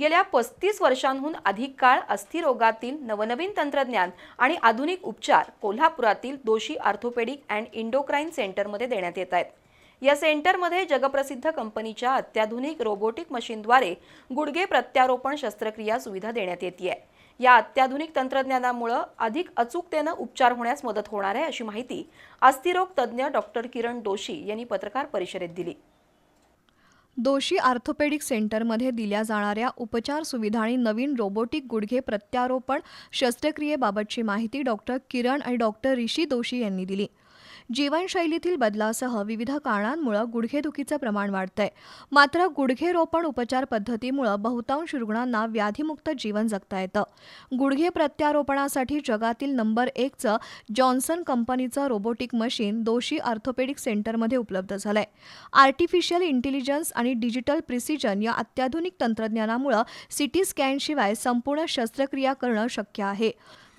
गेल्या पस्तीस वर्षांहून अधिक काळ अस्थिरोगातील नवनवीन तंत्रज्ञान आणि आधुनिक उपचार कोल्हापुरातील दोषी ऑर्थोपेडिक अँड इंडोक्राईन सेंटरमध्ये देण्यात येत आहेत. या सेंटरमध्ये जगप्रसिद्ध कंपनीच्या अत्याधुनिक रोबोटिक मशीनद्वारे गुडघे प्रत्यारोपण शस्त्रक्रिया सुविधा देण्यात येते या अत्याधुनिक तंत्रज्ञानामुळे अधिक अचूकतेनं उपचार होण्यास मदत होणार आहे अशी माहिती अस्थिरोग तज्ज्ञ डॉक्टर किरण दोशी यांनी पत्रकार परिषदेत दिली. दोषी आर्थोपेडिक सेंटरमध्ये दिल्या जाणाऱ्या उपचार सुविधा आणि नवीन रोबोटिक गुडघे प्रत्यारोपण शस्त्रक्रियेबाबतची माहिती डॉक्टर किरण आणि डॉक्टर ऋषी दोशी यांनी दिली. जीवनशैलीतील बदलासह विविध कारणांमुळे गुडघेदुखीचं प्रमाण वाढतंय. मात्र गुडघे रोपण उपचार पद्धतीमुळं बहुतांश रुग्णांना व्याधीमुक्त जीवन जगता येतं. गुडघे प्रत्यारोपणासाठी जगातील नंबर एकचं जॉन्सन कंपनीचं रोबोटिक मशीन दोषी ऑर्थोपेडिक सेंटरमध्ये उपलब्ध झालंय. आर्टिफिशियल इंटेलिजन्स आणि डिजिटल प्रिसिजन या अत्याधुनिक तंत्रज्ञानामुळं सिटी स्कॅनशिवाय संपूर्ण शस्त्रक्रिया करणं शक्य आहे.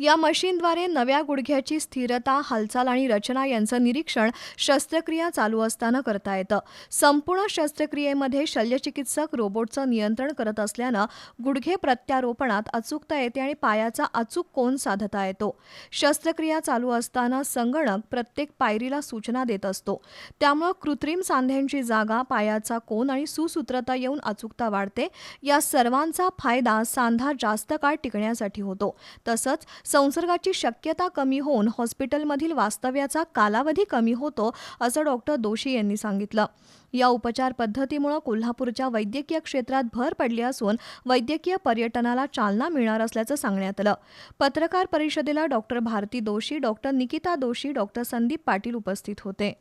या मशीनद्वारे नव्या गुडघ्याची स्थिरता हालचाल आणि रचना यांचं निरीक्षण शस्त्रक्रिया चालू असताना करता येतं. संपूर्ण शस्त्रक्रियेमध्ये शल्यचिकित्सक रोबोटचं नियंत्रण करत असल्यानं गुडघे प्रत्यारोपणात अचूकता येते आणि पायाचा अचूक कोन साधता येतो. शस्त्रक्रिया चालू असताना संगणक प्रत्येक पायरीला सूचना देत असतो. त्यामुळं कृत्रिम सांध्यांची जागा पायाचा कोन आणि सुसूत्रता येऊन अचूकता वाढते. या सर्वांचा फायदा सांधा जास्त काळ टिकण्यासाठी होतो. तसंच संसर्गाची शक्यता कमी होऊन हॉस्पिटलमधील वास्तव्याचा कालावधी कमी होतो असं डॉक्टर दोशी यांनी सांगितलं. या उपचार पद्धतीमुळे कोल्हापूरच्या वैद्यकीय क्षेत्रात भर पडली असून वैद्यकीय पर्यटनाला चालना मिळणार असल्याचं सांगण्यात आलं. पत्रकार परिषदेला doctor Bharati Doshi doctor Nikita Doshi doctor Sandeep Patil उपस्थित होते.